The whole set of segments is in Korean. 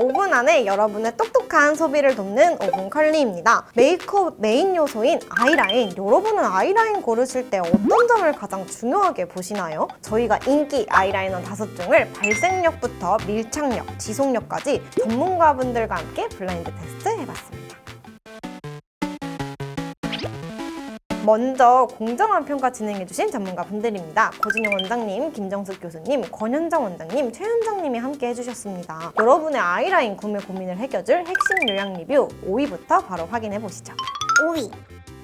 5분 안에 여러분의 똑똑한 소비를 돕는 5분 컬리입니다. 메이크업 메인 요소인 아이라인. 여러분은 아이라인 고르실 때 어떤 점을 가장 중요하게 보시나요? 저희가 인기 아이라이너 다섯 종을 발색력부터 밀착력, 지속력까지 전문가분들과 함께 블라인드 테스트 해봤습니다. 먼저 공정한 평가 진행해주신 전문가분들입니다. 고진영 원장님, 김정숙 교수님, 권현정 원장님, 최현정님이 함께 해주셨습니다. 여러분의 아이라인 구매 고민을 해결줄 핵심 요약 리뷰 5위부터 바로 확인해 보시죠. 5위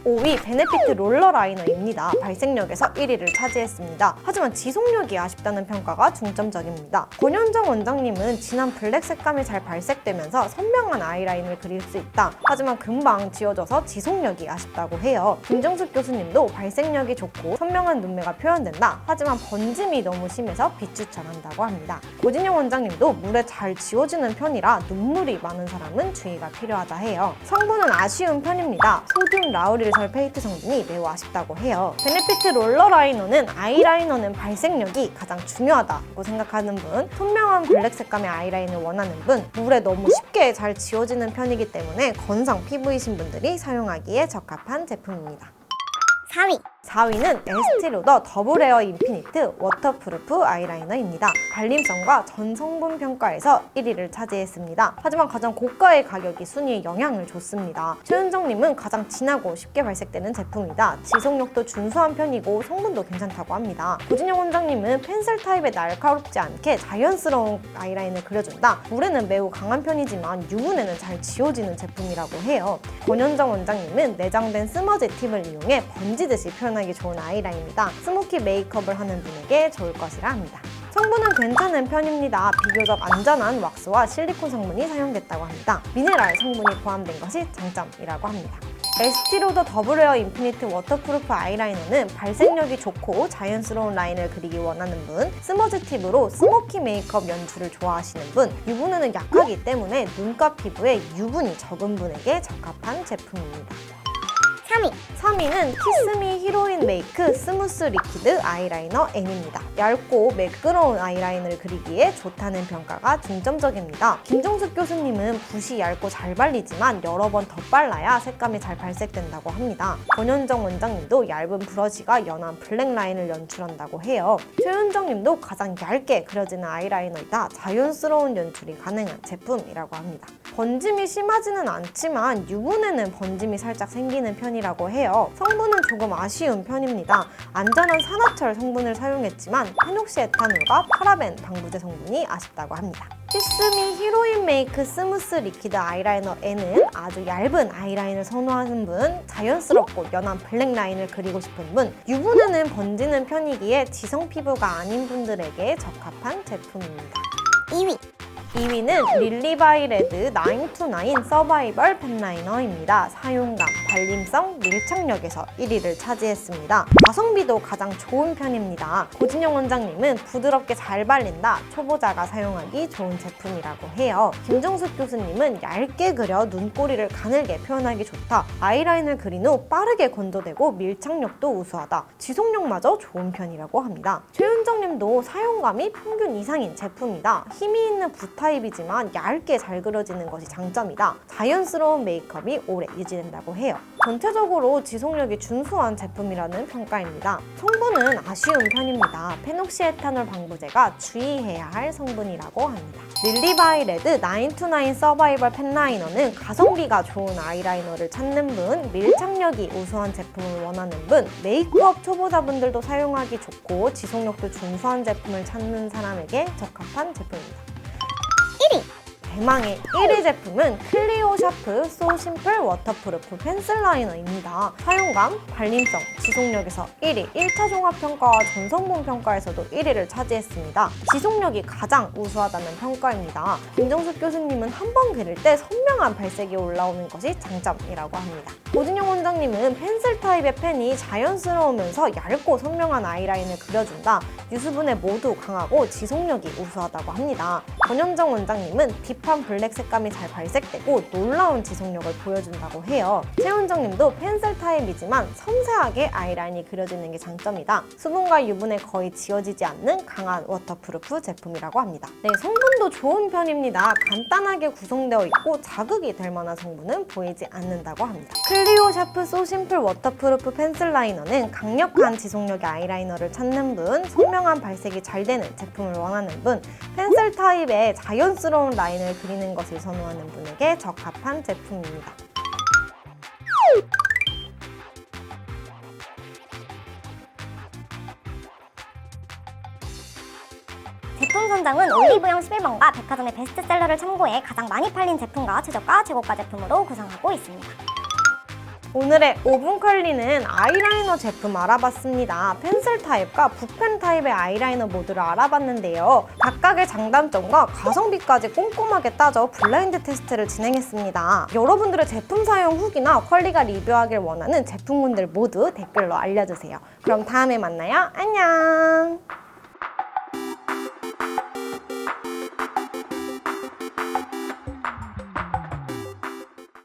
5위 베네피트 롤러 라이너입니다. 발색력에서 1위를 차지했습니다. 하지만 지속력이 아쉽다는 평가가 중점적입니다. 권현정 원장님은 진한 블랙 색감이 잘 발색되면서 선명한 아이라인을 그릴 수 있다. 하지만 금방 지워져서 지속력이 아쉽다고 해요. 김정숙 교수님도 발색력이 좋고 선명한 눈매가 표현된다. 하지만 번짐이 너무 심해서 비추천한다고 합니다. 고진영 원장님도 물에 잘 지워지는 편이라 눈물이 많은 사람은 주의가 필요하다 해요. 성분은 아쉬운 편입니다. 소듐 라우릴 설페이트 성분이 매우 아쉽다고 해요. 베네피트 롤러 라이너는 아이라이너는 발색력이 가장 중요하다고 생각하는 분, 선명한 블랙 색감의 아이라인을 원하는 분, 물에 너무 쉽게 잘 지워지는 편이기 때문에 건성 피부이신 분들이 사용하기에 적합한 제품입니다. 4위 4위는 에스티로더 더블 에어 인피니트 워터프루프 아이라이너입니다. 발림성과 전 성분 평가에서 1위를 차지했습니다. 하지만 가장 고가의 가격이 순위에 영향을 줬습니다. 최은정님은 가장 진하고 쉽게 발색되는 제품이다. 지속력도 준수한 편이고 성분도 괜찮다고 합니다. 고진영 원장님은 펜슬 타입의 날카롭지 않게 자연스러운 아이라인을 그려준다. 물에는 매우 강한 편이지만 유분에는 잘 지워지는 제품이라고 해요. 권현정 원장님은 내장된 스머지 팁을 이용해 번지듯이 표현 하기 좋은 아이라인이다. 스모키 메이크업을 하는 분에게 좋을 것이라 합니다. 성분은 괜찮은 편입니다. 비교적 안전한 왁스와 실리콘 성분이 사용됐다고 합니다. 미네랄 성분이 포함된 것이 장점이라고 합니다. 에스티로더 더블웨어 인피니트 워터프루프 아이라이너는 발색력이 좋고 자연스러운 라인을 그리기 원하는 분, 스머즈 팁으로 스모키 메이크업 연출을 좋아하시는 분, 유분에는 약하기 때문에 눈가 피부에 유분이 적은 분에게 적합한 제품입니다. 3위 3위는 키스미 히로인 메이크 스무스 리퀴드 아이라이너 N입니다. 얇고 매끄러운 아이라인을 그리기에 좋다는 평가가 중점적입니다. 김종숙 교수님은 붓이 얇고 잘 발리지만 여러 번더 발라야 색감이 잘 발색된다고 합니다. 권현정 원장님도 얇은 브러쉬가 연한 블랙 라인을 연출한다고 해요. 최은정님도 가장 얇게 그려지는 아이라이너이다 자연스러운 연출이 가능한 제품이라고 합니다. 번짐이 심하지는 않지만 유분에는 번짐이 살짝 생기는 편이 라고 해요. 성분은 조금 아쉬운 편입니다. 안전한 산화철 성분을 사용했지만 페녹시에탄올과 파라벤 방부제 성분이 아쉽다고 합니다. 키스미 히로인 메이크 스무스 리퀴드 아이라이너 N은 아주 얇은 아이라인을 선호하는 분, 자연스럽고 연한 블랙 라인을 그리고 싶은 분, 유분에는 번지는 편이기에 지성 피부가 아닌 분들에게 적합한 제품입니다. 2위 2위는 릴리바이레드 929 서바이벌 펜라이너입니다. 사용감, 발림성, 밀착력에서 1위를 차지했습니다. 가성비도 가장 좋은 편입니다. 고진영 원장님은 부드럽게 잘 발린다, 초보자가 사용하기 좋은 제품이라고 해요. 김정숙 교수님은 얇게 그려 눈꼬리를 가늘게 표현하기 좋다, 아이라인을 그린 후 빠르게 건조되고 밀착력도 우수하다, 지속력마저 좋은 편이라고 합니다. 최윤정 님도 사용감이 평균 이상인 제품이다, 힘이 있는 붓 타입이지만 얇게 잘 그려지는 것이 장점이다. 자연스러운 메이크업이 오래 유지된다고 해요. 전체적으로 지속력이 준수한 제품이라는 평가입니다. 성분은 아쉬운 편입니다. 페녹시에탄올 방부제가 주의해야 할 성분이라고 합니다. 릴리바이 레드 929 서바이벌 펜라이너는 가성비가 좋은 아이라이너를 찾는 분, 밀착력이 우수한 제품을 원하는 분, 메이크업 초보자분들도 사용하기 좋고 지속력도 준수한 제품을 찾는 사람에게 적합한 제품입니다. 1위 대망의 1위 제품은 클리오 샤프 소 심플 워터프루프 펜슬 라이너입니다. 사용감, 발림성, 지속력에서 1위, 1차 종합 평가와 전성분 평가에서도 1위를 차지했습니다. 지속력이 가장 우수하다는 평가입니다. 김정숙 교수님은 한 번 그릴 때 선명한 발색이 올라오는 것이 장점이라고 합니다. 고진영 원장님은 펜슬 타입의 펜이 자연스러우면서 얇고 선명한 아이라인을 그려준다. 유수분에 모두 강하고 지속력이 우수하다고 합니다. 권현정 원장님은 딥 적합한 블랙 색감이 잘 발색되고 놀라운 지속력을 보여준다고 해요. 최은정님도 펜슬 타입이지만 섬세하게 아이라인이 그려지는 게 장점이다. 수분과 유분에 거의 지워지지 않는 강한 워터프루프 제품이라고 합니다. 네, 성분도 좋은 편입니다. 간단하게 구성되어 있고 자극이 될 만한 성분은 보이지 않는다고 합니다. 클리오 샤프 소 심플 워터프루프 펜슬 라이너는 강력한 지속력의 아이라이너를 찾는 분, 선명한 발색이 잘 되는 제품을 원하는 분, 펜슬 타입의 자연스러운 라인을 그리는 것을 선호하는 분에게 적합한 제품입니다. 제품 선정은 올리브영 11번과 백화점의 베스트셀러를 참고해 가장 많이 팔린 제품과 최저가, 최고가 제품으로 구성하고 있습니다. 오늘의 5분 컬리는 아이라이너 제품 알아봤습니다. 펜슬 타입과 붓펜 타입의 아이라이너 모두를 알아봤는데요. 각각의 장단점과 가성비까지 꼼꼼하게 따져 블라인드 테스트를 진행했습니다. 여러분들의 제품 사용 후기나 컬리가 리뷰하길 원하는 제품군들 모두 댓글로 알려주세요. 그럼 다음에 만나요. 안녕!